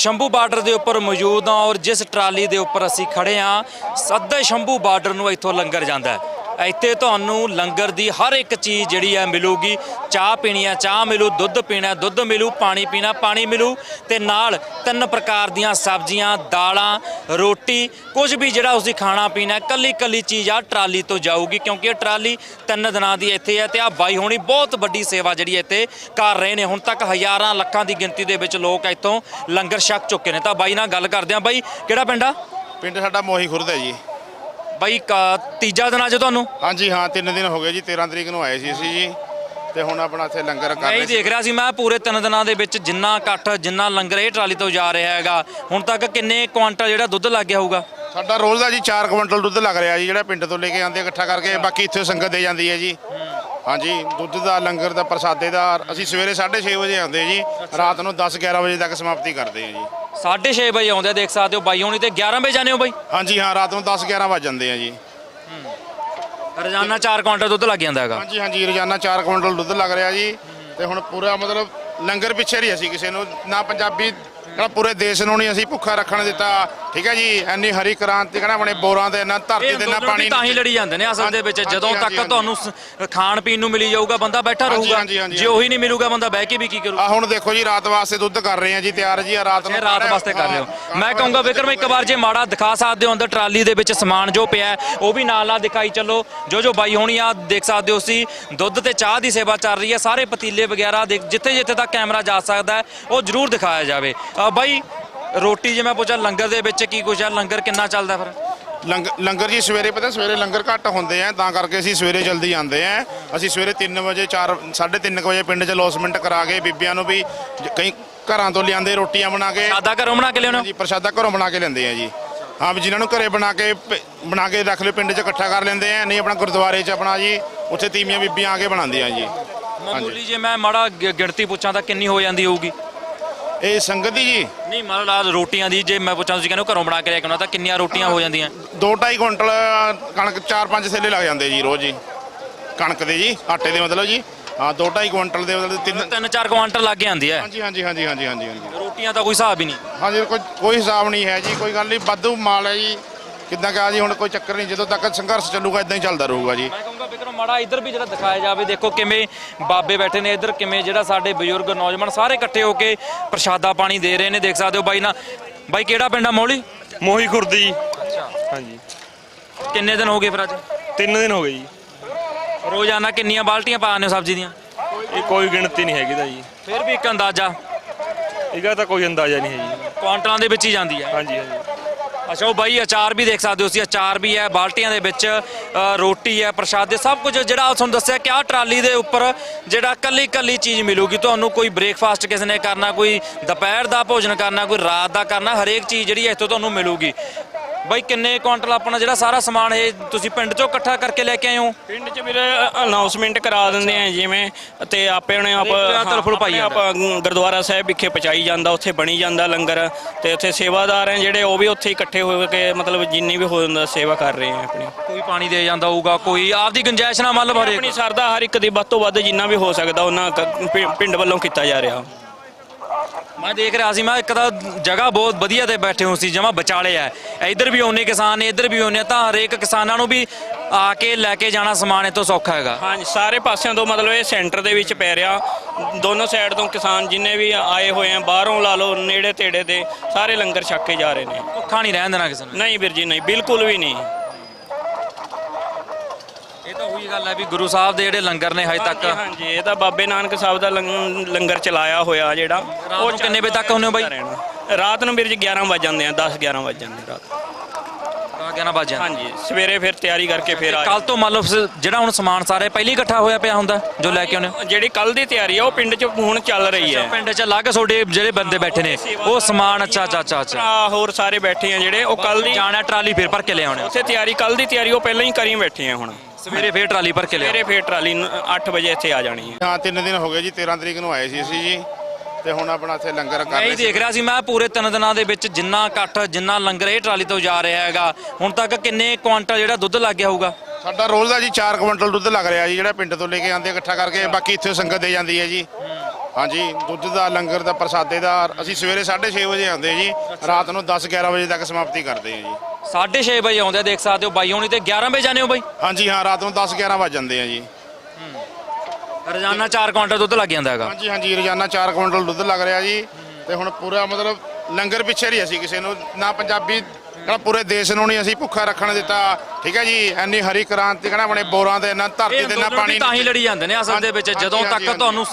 Shambhu border ਦੇ ਉੱਪਰ ਮੌਜੂਦ ਹਾਂ ਔਰ ਜਿਸ ਟਰਾਲੀ ਦੇ ਉੱਪਰ ਅਸੀਂ ਖੜੇ ਹਾਂ, ਸੱਦੇ ਸ਼ੰਭੂ ਬਾਰਡਰ ਨੂੰ ਇੱਥੋਂ ਲੰਗਰ ਜਾਂਦਾ ਹੈ। ਇੱਥੇ ਤੁਹਾਨੂੰ ਲੰਗਰ ਦੀ ਹਰ ਇੱਕ ਚੀਜ਼ ਜਿਹੜੀ ਹੈ ਮਿਲੂਗੀ। ਚਾਹ ਪੀਣੀ ਹੈ ਚਾਹ ਮਿਲੂ ਦੁੱਧ ਪੀਣਾ ਦੁੱਧ ਮਿਲੂ ਪਾਣੀ ਪੀਣਾ ਪਾਣੀ ਮਿਲੂ ਤੇ ਨਾਲ ਤਿੰਨ ਪ੍ਰਕਾਰ ਦੀਆਂ ਸਬਜ਼ੀਆਂ ਦਾਲਾਂ ਰੋਟੀ ਕੁਝ ਵੀ ਜਿਹੜਾ ਉਸਦੀ ਖਾਣਾ ਪੀਣਾ ਹੈ, ਕੱਲੀ ਕੱਲੀ ਚੀਜ਼ ਆ ਟਰਾਲੀ ਤੋਂ ਜਾਊਗੀ ਕਿਉਂਕਿ ਇਹ ਟਰਾਲੀ ਤਿੰਨ ਦਿਨਾਂ ਦੀ ਇੱਥੇ ਹੈ ਤੇ ਆ ਬਾਈ ਹੋਣੀ ਬਹੁਤ ਵੱਡੀ ਸੇਵਾ ਜਿਹੜੀ ਇੱਥੇ ਕਰ ਰਹੇ ਨੇ। ਹੁਣ ਤੱਕ ਹਜ਼ਾਰਾਂ ਲੱਖਾਂ ਦੀ ਗਿਣਤੀ ਦੇ ਵਿੱਚ ਲੋਕ ਇੱਥੋਂ ਲੰਗਰ ਛਕ ਚੁੱਕੇ ਨੇ। ਤਾਂ ਬਾਈ ਨਾਲ ਗੱਲ ਕਰਦੇ ਆ ਬਾਈ ਕਿਹੜਾ ਪਿੰਡ ਆ? ਪਿੰਡ ਸਾਡਾ ਮੋਹੀ ਖੁਰਦ ਹੈ ਜੀ। ਬਾਈ ਕ- ਤੀਜਾ ਦਿਨ ਅੱਜ ਤੁਹਾਨੂੰ? ਹਾਂਜੀ ਹਾਂ ਤਿੰਨ ਦਿਨ ਹੋ ਗਏ ਜੀ 13 ਤਰੀਕ ਨੂੰ ਆਏ ਸੀ ਅਸੀਂ ਜੀ ਤੇ ਹੁਣ ਆਪਣਾ ਇੱਥੇ ਲੰਗਰ ਕਰ ਮੈਂ ਰਹੇ ਸੀ। ਦੇਖ ਰਿਹਾ ਸੀ ਮੈਂ ਪੂਰੇ ਤਿੰਨ ਦਿਨਾਂ ਦੇ ਵਿੱਚ ਜਿੰਨਾ ਇਕੱਠ ਜਿੰਨਾ ਲੰਗਰ ਇਹ ਟਰਾਲੀ ਤੋਂ ਜਾ ਰਿਹਾ ਹੈਗਾ ਹੁਣ ਤੱਕ ਕਿੰਨੇ ਕੁਆਂਟਲ ਜਿਹੜਾ ਦੁੱਧ ਲੱਗ ਗਿਆ ਹੋਊਗਾ? ਸਾਡਾ ਰੋਜ਼ ਦਾ ਜੀ 4 ਕੁਇੰਟਲ ਦੁੱਧ ਲੱਗ ਰਿਹਾ ਜੀ ਜਿਹੜਾ ਪਿੰਡ ਤੋਂ ਲੈ ਕੇ ਆਉਂਦੇ ਇਕੱਠਾ ਕਰਕੇ ਬਾਕੀ ਇੱਥੇ ਸੰਗਤ ਦੇ ਜਾਂਦੀ ਹੈ ਜੀ। ਹਾਂਜੀ ਦੁੱਧ ਦਾ ਲੰਗਰ ਦਾ ਪ੍ਰਸਾਦੇ ਦਾ ਅਸੀਂ ਸਵੇਰੇ 6:30 ਵਜੇ ਆਉਂਦੇ ਜੀ ਰਾਤ ਨੂੰ 10 11 ਵਜੇ ਤੱਕ ਸਮਾਪਤੀ ਕਰਦੇ ਹਾਂ ਜੀ। 6:30 ਵਜੇ ਆਉਂਦੇ ਆ, ਦੇਖ ਸਕਦੇ ਹੋ ਬਾਈ ਹੋਣੀ ਤੇ 11 ਵਜੇ ਜਾਂਦੇ ਹੋ ਬਾਈ? ਹਾਂਜੀ ਹਾਂ ਰਾਤ ਨੂੰ 10 11 ਵੱਜ ਜਾਂਦੇ ਆ ਜੀ। ਰੋਜ਼ਾਨਾ 4 ਕੁਆਂਟਲ ਦੁੱਧ ਲੱਗ ਜਾਂਦਾ ਹੈਗਾ। ਹਾਂਜੀ ਹਾਂਜੀ ਰੋਜ਼ਾਨਾ 4 ਕੁਇੰਟਲ ਦੁੱਧ ਲੱਗ ਰਿਹਾ ਜੀ ਤੇ ਹੁਣ ਪੂਰਾ ਮਤਲਬ ਲੰਗਰ ਪਿੱਛੇ ਨਹੀਂ ਅਸੀਂ ਕਿਸੇ ਨੂੰ ਨਾ ਪੰਜਾਬੀ ਨਾ ਪੂਰੇ ਦੇਸ਼ ਨੂੰ ਨਹੀਂ ਅਸੀਂ ਭੁੱਖਾ ਰੱਖਣ ਦਿੱਤਾ ਠੀਕ ਹੈ ਜੀ ਐਨੀ ਹਰੀ ਕ੍ਰਾਂਤੀ ਕਹਿੰਦਾ ਆਪਣੇ ਬੋਰਾਂ ਦੇ ਨਾ ਧਰਤੀ ਦੇ ਨਾ ਪਾਣੀ ਤਾਂ ਹੀ ਲੜੀ ਜਾਂਦੇ ਨੇ ਅਸਲ ਦੇ ਵਿੱਚ ਜਦੋਂ ਤੱਕ। ਤੁਹਾਨੂੰ ਖਾਣ ਪੀਣ ਨੂੰ ਮਿਲੀ ਜਾਊਗਾ ਬੰਦਾ ਬੈਠਾ ਰਹੂਗਾ। ਜੇ ਉਹੀ ਨਹੀਂ ਮਿਲੂਗਾ ਬੰਦਾ ਬਹਿ ਕੇ ਵੀ ਕੀ ਕਰੂ? ਆ ਹੁਣ ਦੇਖੋ ਜੀ ਰਾਤ ਵਾਸਤੇ ਦੁੱਧ ਕਰ ਰਹੇ ਆ ਜੀ ਤਿਆਰ ਜੀ ਆ ਰਾਤ ਨੂੰ ਰਾਤ ਵਾਸਤੇ ਕਰ ਲਿਓ ਮੈਂ ਕਹੂੰਗਾ ਵਿਕਰਮ ਇੱਕ ਵਾਰ ਜੇ ਮਾੜਾ ਦਿਖਾ ਸਕਦੇ ਹੋ ਅੰਦਰ ਟਰਾਲੀ ਦੇ ਵਿੱਚ ਸਮਾਨ ਜੋ ਪਿਆ ਉਹ ਵੀ ਨਾਲ ਨਾਲ ਦਿਖਾਈ ਚੱਲੋ। ਜੋ ਜੋ ਬਾਈ ਹੋਣੀ ਆ ਦੇਖ ਸਕਦੇ ਹੋ ਸੀ ਦੁੱਧ ਤੇ ਚਾਹ ਦੀ ਸੇਵਾ ਚੱਲ ਰਹੀ ਹੈ ਸਾਰੇ ਪਤੀਲੇ ਵਗੈਰਾ ਜਿੱਥੇ ਜਿੱਥੇ ਤੱਕ ਕੈਮਰਾ ਜਾ ਸਕਦਾ ਉਹ ਜ਼ਰੂਰ ਦਿਖਾਇਆ ਜਾਵੇ। ਬਾਈ ਰੋਟੀ ਜੇ ਮੈਂ ਪੁੱਛਾਂ ਲੰਗਰ ਦੇ ਵਿੱਚ ਕੀ ਕੁਝ ਹੈ ਲੰਗਰ ਕਿੰਨਾ ਚੱਲਦਾ ਫਿਰ? ਲੰਗਰ ਲੰਗਰ ਜੀ ਸਵੇਰੇ ਪਤਾ ਸਵੇਰੇ ਲੰਗਰ ਘੱਟ ਹੁੰਦੇ ਆ ਤਾਂ ਕਰਕੇ ਅਸੀਂ ਸਵੇਰੇ ਜਲਦੀ ਆਉਂਦੇ ਆ। ਅਸੀਂ ਸਵੇਰੇ 3 ਵਜੇ 4 3:30 ਵਜੇ ਪਿੰਡ 'ਚ ਲੌਸਮੈਂਟ ਕਰਾ ਕੇ ਬੀਬੀਆਂ ਨੂੰ ਵੀ ਜ- ਕਈ ਘਰਾਂ ਤੋਂ ਲਿਆਂਦੇ ਰੋਟੀਆਂ ਬਣਾ ਕੇ। ਸਾਦਾ ਘਰੋਂ ਬਣਾ ਕੇ ਲਿਆਉਣਾ ਜੀ ਪ੍ਰਸ਼ਾਦਾ ਘਰੋਂ ਬਣਾ ਕੇ ਲੈਂਦੇ ਆ ਜੀ। ਹਾਂ ਵੀ ਜਿਨ੍ਹਾਂ ਨੂੰ ਘਰੇ ਬਣਾ ਕੇ ਪ- ਬਣਾ ਕੇ ਰੱਖ ਲਿਓ ਪਿੰਡ 'ਚ ਇਕੱਠਾ ਕਰ ਲੈਂਦੇ ਆ। ਨਹੀਂ ਆਪਣਾ ਗੁਰਦੁਆਰੇ 'ਚ ਆਪਣਾ ਜੀ ਉੱਥੇ ਤੀਵੀਆਂ ਬੀਬੀਆਂ ਆ ਕੇ ਬਣਾਉਂਦੀਆਂ ਜੀ। ਮਾਮੂਲੀ ਜੇ ਮੈਂ ਮਾੜਾ ਗਿ- ਗਿਣਤੀ ਪੁੱਛਾਂ ਤਾਂ ਕਿੰਨੀ ਹੋ ਜਾਂਦੀ ਹੋਊਗੀ? ਇਹ ਸੰਗਤ ਦੀ ਜੀ? ਨਹੀਂ ਮਤਲਬ ਰੋਟੀਆਂ ਦੀ ਜੇ ਮੈਂ ਪੁੱਛਾਂ ਤੁਸੀਂ ਕਹਿੰਦੇ ਹੋ ਘਰੋਂ ਬਣਾ ਕੇ ਲੈ ਕੇ ਆਉਣਾ ਤਾਂ ਕਿੰਨੀਆਂ ਰੋਟੀਆਂ ਹੋ ਜਾਂਦੀਆਂ? 2.5 ਕੁਇੰਟਲ ਕਣਕ 4-5 ਥੈਲੇ ਲੱਗ ਜਾਂਦੇ ਜੀ ਰੋਜ਼ ਜੀ। ਕਣਕ ਦੇ ਜੀ ਆਟੇ ਦੇ ਮਤਲਬ ਜੀ। ਹਾਂ 2.5 ਕੁਇੰਟਲ ਦੇ ਮਤਲਬ ਤਿੰਨ ਤਿੰਨ ਚਾਰ ਕੁਆਂਟਲ ਲੱਗ ਜਾਂਦੀ ਹੈ। ਹਾਂਜੀ ਹਾਂਜੀ ਹਾਂਜੀ ਹਾਂਜੀ ਹਾਂਜੀ ਹਾਂਜੀ। ਰੋਟੀਆਂ ਤਾਂ ਕੋਈ ਹਿਸਾਬ ਹੀ ਨਹੀਂ। ਹਾਂਜੀ ਕੋਈ ਕੋਈ ਹਿਸਾਬ ਨਹੀਂ ਹੈ ਜੀ ਕੋਈ ਗੱਲ ਨਹੀਂ ਵਾਧੂ ਮਾਲ ਹੈ ਜੀ। ਕਿੱਦਾਂ ਕਹਾ ਜੀ ਹੁਣ ਕੋਈ ਚੱਕਰ ਨਹੀਂ ਜਦੋਂ ਤੱਕ ਸੰਘਰਸ਼ ਚੱਲੂਗਾ ਇਦਾਂ ਹੀ ਚੱਲਦਾ ਰਹੂਗਾ ਜੀ। ਵਿਕਰਮ ਮਾੜਾ ਇੱਧਰ ਵੀ ਜਿਹੜਾ ਦਿਖਾਇਆ ਜਾਵੇ ਦੇਖੋ ਕਿਵੇਂ ਬਾਬੇ ਬੈਠੇ ਨੇ ਇੱਧਰ ਕਿਵੇਂ ਜਿਹੜਾ ਸਾਡੇ ਬਜ਼ੁਰਗ ਨੌਜਵਾਨ ਸਾਰੇ ਇਕੱਠੇ ਹੋ ਕੇ ਪ੍ਰਸ਼ਾਦਾ ਪਾਣੀ ਦੇ ਰਹੇ ਨੇ ਦੇਖ ਸਕਦੇ ਹੋ ਬਾਈ ਨਾ ਬਾਈ ਕਿਹੜਾ ਪਿੰਡ ਆ ਮੌਲੀ ਮੋਹੀ ਖੁਰਦੀ। ਹਾਂਜੀ। ਕਿੰਨੇ ਦਿਨ ਹੋ ਗਏ ਫਿਰ ਅੱਜ? ਤਿੰਨ ਦਿਨ ਹੋ ਗਏ ਜੀ। ਰੋਜ਼ਾਨਾ ਕਿੰਨੀਆਂ ਬਾਲਟੀਆਂ ਪਾਉਂਦੇ ਹੋ ਸਬਜ਼ੀ ਦੀਆਂ? ਇਹ ਕੋਈ ਗਿਣਤੀ ਨਹੀਂ ਹੈਗੀ ਦਾ ਜੀ। ਫਿਰ ਵੀ ਇੱਕ ਅੰਦਾਜ਼ਾ? ਇਹਦਾ ਤਾਂ ਕੋਈ ਅੰਦਾਜ਼ਾ ਨਹੀਂ ਹੈ ਜੀ। ਕੁਆਂਟਲਾਂ ਦੇ ਵਿੱਚ ਹੀ ਜਾਂਦੀ ਹੈ। ਹਾਂਜੀ ਹਾਂਜੀ। ਅੱਛਾ ਉਹ ਬਾਈ ਅਚਾਰ ਵੀ ਦੇਖ ਸਕਦੇ ਹੋ ਤੁਸੀਂ ਅਚਾਰ ਵੀ ਹੈ ਬਾਲਟੀਆਂ ਦੇ ਵਿੱਚ ਅ, ਰੋਟੀ ਹੈ ਪ੍ਰਸ਼ਾਦੇ ਸਭ ਕੁਝ ਜਿਹੜਾ ਤੁਹਾਨੂੰ ਦੱਸਿਆ ਕਿ ਆਹ ਟਰਾਲੀ ਦੇ ਉੱਪਰ ਜਿਹੜਾ ਕੱਲੀ ਕੱਲੀ ਚੀਜ਼ ਮਿਲੂਗੀ। ਤੁਹਾਨੂੰ ਕੋਈ ਬ੍ਰੇਕਫਾਸਟ ਕਿਸੇ ਨੇ ਕਰਨਾ ਕੋਈ ਦੁਪਹਿਰ ਦਾ ਭੋਜਨ ਕਰਨਾ ਕੋਈ ਰਾਤ ਦਾ ਕਰਨਾ ਹਰੇਕ ਚੀਜ਼ ਜਿਹੜੀ ਹੈ ਇੱਥੋਂ ਤੁਹਾਨੂੰ ਮਿਲੂਗੀ। ਬਾਈ ਕਿੰਨੇ ਕੁਆਂਟਲ ਆਪਣਾ ਜਿਹੜਾ ਸਾਰਾ ਸਮਾਨ ਇਹ ਤੁਸੀਂ ਪਿੰਡ ਚੋਂ ਇਕੱਠਾ ਕਰਕੇ ਲੈ ਕੇ ਆਏ ਹੋ? ਪਿੰਡ 'ਚ ਵੀਰੇ ਅਨਾਉਂਸਮੈਂਟ ਕਰਾ ਦਿੰਦੇ ਆ ਜਿਵੇਂ ਤੇ ਆਪੇ ਉਹਨੇ ਆਪ ਹਰੇਕ ਜਗ੍ਹਾ ਤਰਫੋਂ ਪਾਈ ਆਪਣੇ ਆਪ ਗੁਰਦੁਆਰਾ ਸਾਹਿਬ ਵਿਖੇ ਪਹੁੰਚਾਈ ਜਾਂਦਾ ਉੱਥੇ ਬਣੀ ਜਾਂਦਾ ਲੰਗਰ ਤੇ ਉੱਥੇ ਸੇਵਾਦਾਰ ਆ ਜਿਹੜੇ ਉਹ ਵੀ ਉੱਥੇ ਇਕੱਠੇ ਹੋ ਕੇ ਮਤਲਬ ਜਿੰਨੀ ਵੀ ਹੋ ਜਾਂਦਾ ਸੇਵਾ ਕਰ ਰਹੇ ਆ ਆਪਣੀ। ਕੋਈ ਪਾਣੀ ਦੇ ਜਾਂਦਾ ਹੋਊਗਾ ਕੋਈ ਆਪਦੀ ਗੁੰਜਾਇਸ਼ ਨਾਲ ਮਤਲਬ ਹਰੇਕ ਆਪਣੀ ਸਰਦਾ ਹਰ ਇੱਕ ਦੀ ਵੱਧ ਤੋਂ ਵੱਧ ਜਿੰਨਾ ਵੀ ਹੋ ਸਕਦਾ ਉਹਨਾਂ ਕ- ਪਿੰ- ਪਿੰਡ ਵੱਲੋਂ ਕੀਤਾ ਜਾ ਰਿਹਾ। ਮੈਂ ਦੇਖ ਰਿਹਾ ਸੀ ਮੈਂ ਇੱਕ ਤਾਂ ਜਗ੍ਹਾ ਬਹੁਤ ਵਧੀਆ ਤੇ ਬੈਠੇ ਹੋ ਸੀ ਜਮਾ ਵਿਚਾਲੇ ਆ ਇੱਧਰ ਵੀ ਆਉਨੇ ਕਿਸਾਨ ਨੇ ਇੱਧਰ ਵੀ ਆਉਨੇ ਤਾਂ ਹਰੇਕ ਕਿਸਾਨਾਂ ਨੂੰ ਵੀ ਆ ਕੇ ਲੈ ਕੇ ਜਾਣਾ ਸਮਾਨ ਇਹ ਤੋਂ ਸੌਖਾ ਹੈਗਾ। ਹਾਂਜੀ ਸਾਰੇ ਪਾਸਿਆਂ ਤੋਂ ਮਤਲਬ ਇਹ ਸੈਂਟਰ ਦੇ ਵਿੱਚ ਪੈ ਰਿਹਾ। ਦੋਨੋਂ ਸਾਈਡ ਤੋਂ ਕਿਸਾਨ ਜਿੰਨੇ ਵੀ ਆਏ ਹੋਏ ਆ ਬਾਹਰੋਂ ਲਾ ਲਓ ਨੇੜੇ ਤੇੜੇ ਦੇ ਸਾਰੇ ਲੰਗਰ ਛੱਕ ਕੇ ਜਾ ਰਹੇ ਨੇ। ਭੁੱਖਾ ਨਹੀਂ ਰਹਿਣ ਦੇਣਾ ਕਿਸੇ ਨੇ। ਨਹੀਂ ਵੀਰ ਜੀ ਨਹੀਂ ਬਿਲਕੁਲ ਵੀ ਨਹੀਂ। ਇਹ ਤਾਂ ਉਹੀ ਗੱਲ ਹੈ ਵੀ ਗੁਰੂ ਸਾਹਿਬ ਦੇ ਜਿਹੜੇ ਲੰਗਰ ਨੇ ਹਜੇ ਤੱਕ। ਹਾਂਜੀ, ਹਾਂਜੀ ਇਹ ਤਾਂ ਬਾਬੇ ਨਾਨਕ ਸਾਹਿਬ ਦਾ ਲੰਗ- ਲੰਗਰ ਚਲਾਇਆ ਹੋਇਆ ਜਿਹੜਾ। ਨੂੰ ਕਿੰਨੇ ਵਜੇ ਤੱਕ ਹੁੰਦੇ ਹੋ ਬਾਈ? ਰਹਿਣਾ। ਰਾਤ ਨੂੰ ਵੀਰ ਜੀ 11 ਵਜ ਜਾਂਦੇ ਆ 10 11 ਵਜ ਜਾਂਦੇ ਰਾਤ। ਗਿਆ ਨਾ ਬਾਜਿਆ ਹਾਂਜੀ ਸਵੇਰੇ ਫਿਰ ਤਿਆਰੀ ਕਰਕੇ ਫਿਰ ਆ ਕੱਲ ਤੋਂ ਮੰਨ ਲਓ ਸ- ਜਿਹੜਾ ਹੁਣ ਸਮਾਨ ਸਾਰੇ ਪਹਿਲੀ ਇਕੱਠਾ ਹੋਇਆ ਪਿਆ ਹੁੰਦਾ ਜੋ ਲੈ ਕੇ ਆਉਨੇ ਹੋ? ਜਿਹੜੀ ਕੱਲ ਦੀ ਤਿਆਰੀ ਆ ਉਹ ਪਿੰਡ 'ਚ ਹੁਣ ਚੱਲ ਰਹੀ ਹੈ। ਪਿੰਡ 'ਚ ਅਲੱਗ ਤੁਹਾਡੇ ਜਿਹੜੇ ਬੰਦੇ ਬੈਠੇ ਨੇ ਉਹ ਸਮਾਨ ਅੱਛਾ ਅੱਛਾ ਅੱਛਾ ਅੱਛਾ। ਭਰਾ ਹੋਰ ਸਾਰੇ ਬੈਠੇ ਆ ਜਿਹੜੇ ਉਹ ਕੱਲ ਦੀ ਜਾਣਾ ਟਰਾਲੀ ਫੇਰ ਭਰ ਕੇ ਲੈ ਆਉਣੇ ਉੱਥੇ ਤਿਆਰੀ ਕੱਲ ਦੀ ਤਿਆਰੀ ਉਹ ਪਹਿਲਾਂ ਹੀ ਕਰੀ ਬੈਠੇ ਆ ਹੁਣ। ਸਵੇਰੇ ਫੇਰ ਟਰਾਲੀ ਭਰ ਕੇ ਲੈ ਸਵੇਰੇ ਫਿਰ ਟਰਾਲੀ 8 ਵਜੇ ਇੱਥੇ ਆ ਜਾਣੀ ਹੈ। ਹਾਂ ਤਿੰਨ ਦਿਨ ਹੋ ਗਏ ਜੀ 13 ਤਰੀਕ ਨੂੰ ਆਏ ਸੀ ਅਸੀਂ ਜੀ ਤੇ ਹੁਣ ਆਪਣਾ ਇੱਥੇ ਲੰਗਰ ਕਰ ਮੈਂ ਹੀ ਰਹੇ ਸੀ। ਦੇਖ ਰਿਹਾ ਸੀ ਮੈਂ ਪੂਰੇ ਤਿੰਨ ਦਿਨਾਂ ਦੇ ਵਿੱਚ ਜਿੰਨਾ ਇਕੱਠ ਜਿੰਨਾ ਲੰਗਰ ਇਹ ਟਰਾਲੀ ਤੋਂ ਜਾ ਰਿਹਾ ਹੈਗਾ ਹੁਣ ਤੱਕ ਕਿੰਨੇ ਕੁਆਂਟਲ ਜਿਹੜਾ ਦੁੱਧ ਲੱਗ ਗਿਆ ਹੋਊਗਾ? ਸਾਡਾ ਰੋਜ਼ ਦਾ ਜੀ 4 ਕੁਇੰਟਲ ਦੁੱਧ ਲੱਗ ਰਿਹਾ ਜੀ ਜਿਹੜਾ ਪਿੰਡ ਤੋਂ ਲੈ ਕੇ ਆਉਂਦੇ ਇਕੱਠਾ ਕਰਕੇ ਬਾਕੀ ਇੱਥੇ ਸੰਗਤ ਦੇ ਜਾਂਦੀ ਹੈ ਜੀ। ਹਾਂਜੀ ਦੁੱਧ ਦਾ ਲੰਗਰ ਦਾ ਪ੍ਰਸਾਦੇ ਦਾ ਅਸੀਂ ਸਵੇਰੇ 6:30 ਵਜੇ ਆਉਂਦੇ ਜੀ ਰਾਤ ਨੂੰ 10 11 ਵਜੇ ਤੱਕ ਸਮਾਪਤੀ ਕਰਦੇ ਹਾਂ ਜੀ। 6:30 ਵਜੇ ਆਉਂਦੇ ਆ, ਦੇਖ ਸਕਦੇ ਹੋ ਬਾਈ ਹੋਣੀ ਤੇ 11 ਵਜੇ ਜਾਂਦੇ ਹੋ ਬਾਈ? ਹਾਂਜੀ ਹਾਂ ਰਾਤ ਨੂੰ 10 11 ਵੱਜ ਜਾਂਦੇ ਆ ਜੀ। ਰੋਜ਼ਾਨਾ 4 ਕੁਇੰਟਲ ਦੁੱਧ ਲੱਗ ਜਾਂਦਾ ਹੈਗਾ। ਹਾਂਜੀ ਹਾਂਜੀ ਰੋਜ਼ਾਨਾ 4 ਕੁਇੰਟਲ ਦੁੱਧ ਲੱਗ ਰਿਹਾ ਜੀ ਤੇ ਹੁਣ ਪੂਰਾ ਮਤਲਬ ਲੰਗਰ ਪਿੱਛੇ ਨਹੀਂ ਅਸੀਂ ਕਿਸੇ ਨੂੰ ਨਾ ਪੰਜਾਬੀ ਕਹਿੰਦਾ ਪੂਰੇ ਦੇਸ਼ ਨੂੰ ਨਹੀਂ ਅਸੀਂ ਭੁੱਖਾ ਰੱਖਣ ਦਿੱਤਾ ਠੀਕ ਹੈ ਜੀ ਐਨੀ ਹਰੀ ਕ੍ਰਾਂਤੀ ਕਹਿੰਦਾ ਆਪਣੇ ਬੋਰਾਂ ਤੇ ਨਾ ਧਰਤੀ ਤੇ ਨਾ ਪਾਣੀ ਤਾਂ ਹੀ ਲੜੀ ਜਾਂਦੇ ਨੇ ਅਸਲ ਦੇ ਵਿੱਚ ਜਦੋਂ ਤੱਕ। ਤੁਹਾਨੂੰ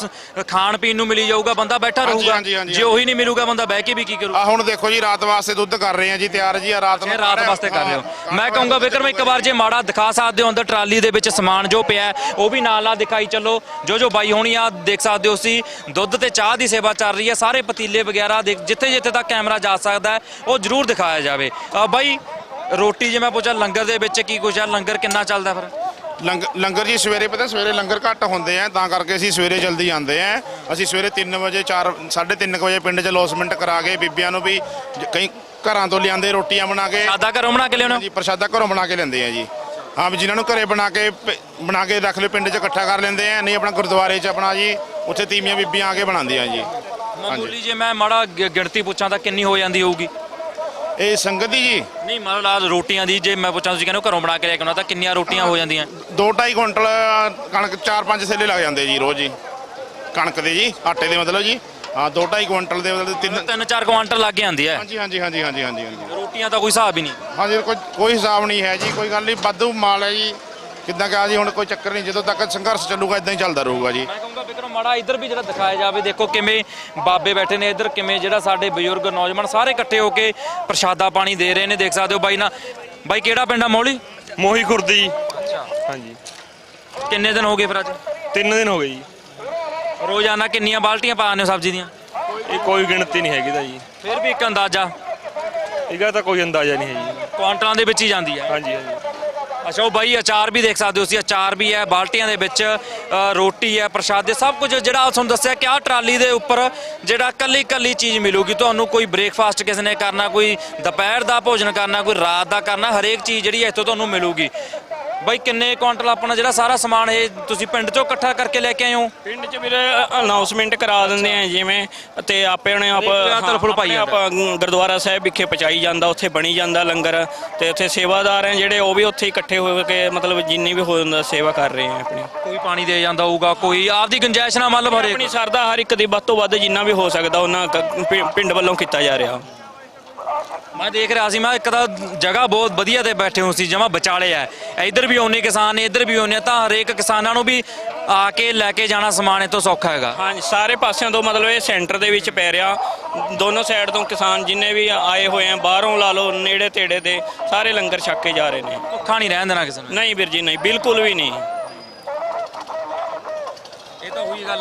ਖਾਣ ਪੀਣ ਨੂੰ ਮਿਲੀ ਜਾਊਗਾ ਬੰਦਾ ਬੈਠਾ ਰਹੂਗਾ। ਜੇ ਉਹੀ ਨਹੀਂ ਮਿਲੂਗਾ ਬੰਦਾ ਬਹਿ ਕੇ ਵੀ ਕੀ ਕਰੂ ਆ ਹੁਣ ਦੇਖੋ ਜੀ ਰਾਤ ਵਾਸਤੇ ਦੁੱਧ ਕਰ ਰਹੇ ਆ ਜੀ ਤਿਆਰ ਜੀ ਆ ਰਾਤ ਨੂੰ ਰਾਤ ਵਾਸਤੇ ਕਰ ਰਹੇ ਹੋ। ਮੈਂ ਕਹੂੰਗਾ ਵਿਕਰਮ ਇੱਕ ਵਾਰ ਜੇ ਮਾੜਾ ਦਿਖਾ ਸਕਦੇ ਹੋ ਅੰਦਰ ਟਰਾਲੀ ਦੇ ਵਿੱਚ ਸਮਾਨ ਜੋ ਪਿਆ ਉਹ ਵੀ ਨਾਲ ਨਾਲ ਦਿਖਾਈ ਚੱਲੋ। ਜੋ ਜੋ ਬਾਈ ਹੋਣੀ ਆ ਦੇਖ ਸਕਦੇ ਹੋ ਸੀ ਦੁੱਧ ਤੇ ਚਾਹ ਦੀ ਸੇਵਾ ਚੱਲ ਰਹੀ ਹੈ। ਸਾਰੇ ਪਤੀਲੇ ਵਗੈਰਾ ਜਿੱਥੇ ਜਿੱਥੇ ਤੱਕ ਕੈਮਰਾ ਜਾ ਸਕਦਾ ਹੈ ਉਹ ਜ਼ਰੂਰ ਦਿਖਾਇਆ ਜਾਵੇ। ਬਾਈ ਰੋਟੀ ਜੇ ਮੈਂ ਪੁੱਛਾਂ ਲੰਗਰ ਦੇ ਵਿੱਚ ਕੀ ਕੁਝ ਆ? ਲੰਗਰ ਕਿੰਨਾ ਚੱਲਦਾ ਫਿਰ? ਲੰਗਰ ਜੀ ਸਵੇਰੇ ਪਤਾ ਸਵੇਰੇ ਲੰਗਰ ਘੱਟ ਹੁੰਦੇ ਆ ਤਾਂ ਕਰਕੇ ਅਸੀਂ ਸਵੇਰੇ ਜਲਦੀ ਆਉਂਦੇ ਆ। ਅਸੀਂ ਸਵੇਰੇ 3 ਵਜੇ 4 3:30 ਵਜੇ ਪਿੰਡ 'ਚ ਲੋਸਮੈਂਟ ਕਰਾ ਕੇ ਬੀਬੀਆਂ ਨੂੰ ਵੀ ਕਈ ਘਰਾਂ ਤੋਂ ਲਿਆਂਦੇ ਰੋਟੀਆਂ ਬਣਾ ਕੇ। ਸਾਦਾ ਘਰੋਂ ਬਣਾ ਕੇ ਲਿਆਉਣਾ? ਜੀ ਪ੍ਰਸ਼ਾਦਾ ਘਰੋਂ ਬਣਾ ਕੇ ਲੈਂਦੇ ਆ ਜੀ। ਹਾਂ ਵੀ ਜਿਨ੍ਹਾਂ ਨੂੰ ਘਰੇ ਬਣਾ ਕੇ ਬਣਾ ਕੇ ਰੱਖ ਲਏ ਪਿੰਡ 'ਚ ਇਕੱਠਾ ਕਰ ਲੈਂਦੇ ਆ। ਨਹੀਂ ਆਪਣਾ ਗੁਰਦੁਆਰੇ 'ਚ ਆਪਣਾ ਜੀ ਉੱਥੇ ਤੀਵੀਆਂ ਬੀਬੀਆਂ ਆ ਕੇ ਬਣਾਉਂਦੀਆਂ ਜੀ। ਮਾਮੂਲੀ ਜੇ ਮੈਂ ਮਾੜਾ ਗਿਣਤੀ ਪੁੱਛਾਂ ਤਾਂ ਕਿੰਨੀ ਹੋ ਜਾਂਦੀ ਹੋਊਗੀ? ਇਹ ਸੰਗਤ ਦੀ ਜੀ? ਨਹੀਂ ਮਤਲਬ ਰੋਟੀਆਂ ਦੀ ਜੇ ਮੈਂ ਪੁੱਛਾਂ ਤੁਸੀਂ ਕਹਿੰਦੇ ਹੋ ਘਰੋਂ ਬਣਾ ਕੇ ਲੈ ਕੇ ਆਉਣਾ ਤਾਂ ਕਿੰਨੀਆਂ ਰੋਟੀਆਂ ਹੋ ਜਾਂਦੀਆਂ? 2.5 ਕੁਇੰਟਲ ਕਣਕ 4-5 ਥੈਲੇ ਲੱਗ ਜਾਂਦੇ ਜੀ ਰੋਜ਼ ਜੀ। ਕਣਕ ਦੇ ਜੀ ਆਟੇ ਦੇ ਮਤਲਬ ਜੀ। ਹਾਂ 2.5 ਕੁਇੰਟਲ ਦੇ ਮਤਲਬ ਤਿੰਨ ਤਿੰਨ ਚਾਰ ਕੁਆਂਟਲ ਲੱਗ ਜਾਂਦੀ ਹੈ। ਹਾਂਜੀ ਹਾਂਜੀ ਹਾਂਜੀ ਹਾਂਜੀ ਹਾਂਜੀ ਹਾਂਜੀ। ਰੋਟੀਆਂ ਦਾ ਕੋਈ ਹਿਸਾਬ ਹੀ ਨਹੀਂ। ਹਾਂਜੀ ਕੋਈ ਕੋਈ ਹਿਸਾਬ ਨਹੀਂ ਹੈ ਜੀ ਕੋਈ ਗੱਲ ਨਹੀਂ ਵਾਧੂ ਮਾਲ ਹੈ ਜੀ। ਕਿੱਦਾਂ ਕਹਾ ਜੀ ਹੁਣ ਕੋਈ ਚੱਕਰ ਨਹੀਂ ਜਦੋਂ ਤੱਕ ਸੰਘਰਸ਼ ਚੱਲੂਗਾ ਇਦਾਂ ਹੀ ਚੱਲਦਾ ਰਹੂਗਾ ਜੀ। ਮਾੜਾ ਇੱਧਰ ਵੀ ਜਿਹੜਾ ਦਿਖਾਇਆ ਜਾਵੇ ਦੇਖੋ ਕਿਵੇਂ ਬਾਬੇ ਬੈਠੇ ਨੇ ਇੱਧਰ ਕਿਵੇਂ ਜਿਹੜਾ ਸਾਡੇ ਬਜ਼ੁਰਗ ਨੌਜਵਾਨ ਸਾਰੇ ਇਕੱਠੇ ਹੋ ਕੇ ਪ੍ਰਸ਼ਾਦਾ ਪਾਣੀ ਦੇ ਰਹੇ ਨੇ ਦੇਖ ਸਕਦੇ ਹੋ ਬਾਈ ਨਾ। ਬਾਈ ਕਿਹੜਾ ਪਿੰਡ ਆ ਮੌਲੀ ਮੋਹੀ ਖੁਰਦੀ ਹਾਂਜੀ। ਕਿੰਨੇ ਦਿਨ ਹੋ ਗਏ ਫਿਰ ਅੱਜ? ਤਿੰਨ ਦਿਨ ਹੋ ਗਏ ਜੀ। ਰੋਜ਼ਾਨਾ ਕਿੰਨੀਆਂ ਬਾਲਟੀਆਂ ਪਾਉਂਦੇ ਹੋ ਸਬਜ਼ੀ ਦੀਆਂ? ਇਹ ਕੋਈ ਗਿਣਤੀ ਨਹੀਂ ਹੈਗੀ ਦਾ ਜੀ। ਫਿਰ ਵੀ ਇੱਕ ਅੰਦਾਜ਼ਾ? ਇਹਦਾ ਤਾਂ ਕੋਈ ਅੰਦਾਜ਼ਾ ਨਹੀਂ ਹੈ ਜੀ। ਕੁਆਂਟਲਾਂ ਦੇ ਵਿੱਚ ਹੀ ਜਾਂਦੀ ਹੈ। ਹਾਂਜੀ ਹਾਂਜੀ। ਅੱਛਾ ਉਹ ਬਾਈ ਅਚਾਰ ਵੀ ਦੇਖ ਸਕਦੇ ਹੋ ਤੁਸੀਂ ਅਚਾਰ ਵੀ ਹੈ ਬਾਲਟੀਆਂ ਦੇ ਵਿੱਚ ਅ, ਰੋਟੀ ਹੈ ਪ੍ਰਸ਼ਾਦੇ ਸਭ ਕੁਝ ਜਿਹੜਾ ਤੁਹਾਨੂੰ ਦੱਸਿਆ ਕਿ ਆਹ ਟਰਾਲੀ ਦੇ ਉੱਪਰ ਜਿਹੜਾ ਕੱਲੀ ਕੱਲੀ ਚੀਜ਼ ਮਿਲੂਗੀ। ਤੁਹਾਨੂੰ ਕੋਈ ਬ੍ਰੇਕਫਾਸਟ ਕਿਸੇ ਨੇ ਕਰਨਾ ਕੋਈ ਦੁਪਹਿਰ ਦਾ ਭੋਜਨ ਕਰਨਾ ਕੋਈ ਰਾਤ ਦਾ ਕਰਨਾ ਹਰੇਕ ਚੀਜ਼ ਜਿਹੜੀ ਹੈ ਇੱਥੋਂ ਤੁਹਾਨੂੰ ਮਿਲੂਗੀ। ਬਾਈ ਕਿੰਨੇ ਕੁਆਂਟਲ ਆਪਣਾ ਜਿਹੜਾ ਸਾਰਾ ਸਮਾਨ ਇਹ ਤੁਸੀਂ ਪਿੰਡ ਚੋਂ ਇਕੱਠਾ ਕਰਕੇ ਲੈ ਕੇ ਆਏ ਹੋ? ਪਿੰਡ 'ਚ ਵੀਰੇ ਅਨਾਉਂਸਮੈਂਟ ਕਰਾ ਦਿੰਦੇ ਆ ਜਿਵੇਂ ਤੇ ਆਪੇ ਉਹਨੇ ਆਪ ਹਰੇਕ ਜਗ੍ਹਾ ਤਰਫੋਂ ਪਾਈ ਆਪਣੇ ਆਪ ਗੁਰਦੁਆਰਾ ਸਾਹਿਬ ਵਿਖੇ ਪਹੁੰਚਾਈ ਜਾਂਦਾ ਉੱਥੇ ਬਣੀ ਜਾਂਦਾ ਲੰਗਰ ਤੇ ਉੱਥੇ ਸੇਵਾਦਾਰ ਆ ਜਿਹੜੇ ਉਹ ਵੀ ਉੱਥੇ ਇਕੱਠੇ ਹੋ ਕੇ ਮਤਲਬ ਜਿੰਨੀ ਵੀ ਹੋ ਜਾਂਦਾ ਸੇਵਾ ਕਰ ਰਹੇ ਆ ਆਪਣੀ। ਕੋਈ ਪਾਣੀ ਦੇ ਜਾਂਦਾ ਹੋਊਗਾ ਕੋਈ ਆਪਦੀ ਗੁੰਜਾਇਸ਼ ਨਾਲ ਮਤਲਬ ਹਰੇਕ ਆਪਣੀ ਸਰਦਾ ਹਰ ਇੱਕ ਦੀ ਵੱਧ ਤੋਂ ਵੱਧ ਜਿੰਨਾ ਵੀ ਹੋ ਸਕਦਾ ਉਹਨਾਂ ਕ- ਪਿ- ਪਿੰਡ ਵੱਲੋਂ ਕੀਤਾ ਜਾ ਰਿਹਾ। ਮੈਂ ਦੇਖ ਰਿਹਾ ਸੀ ਮੈਂ ਇੱਕ ਤਾਂ ਜਗ੍ਹਾ ਬਹੁਤ ਵਧੀਆ ਤੇ ਬੈਠੇ ਹੋ ਸੀ ਜਮਾ ਵਿਚਾਲੇ ਆ। ਇੱਧਰ ਵੀ ਆਉਨੇ ਕਿਸਾਨ ਨੇ ਇੱਧਰ ਵੀ ਆਉਨੇ ਤਾਂ ਹਰੇਕ ਕਿਸਾਨਾਂ ਨੂੰ ਵੀ ਆ ਕੇ ਲੈ ਕੇ ਜਾਣਾ ਸਮਾਨ ਇਹ ਤੋਂ ਸੌਖਾ ਹੈਗਾ। ਹਾਂਜੀ ਸਾਰੇ ਪਾਸਿਆਂ ਤੋਂ ਮਤਲਬ ਇਹ ਸੈਂਟਰ ਦੇ ਵਿੱਚ ਪੈ ਰਿਹਾ। ਦੋਨੋਂ ਸਾਈਡ ਤੋਂ ਕਿਸਾਨ ਜਿੰਨੇ ਵੀ ਆਏ ਹੋਏ ਆ ਬਾਹਰੋਂ ਲਾ ਲਓ ਨੇੜੇ ਤੇੜੇ ਦੇ ਸਾਰੇ ਲੰਗਰ ਛੱਕ ਕੇ ਜਾ ਰਹੇ ਨੇ। ਭੁੱਖਾ ਨਹੀਂ ਰਹਿਣ ਦੇਣਾ ਕਿਸੇ ਨੇ। ਨਹੀਂ ਵੀਰ ਜੀ ਨਹੀਂ ਬਿਲਕੁਲ ਵੀ ਨਹੀਂ।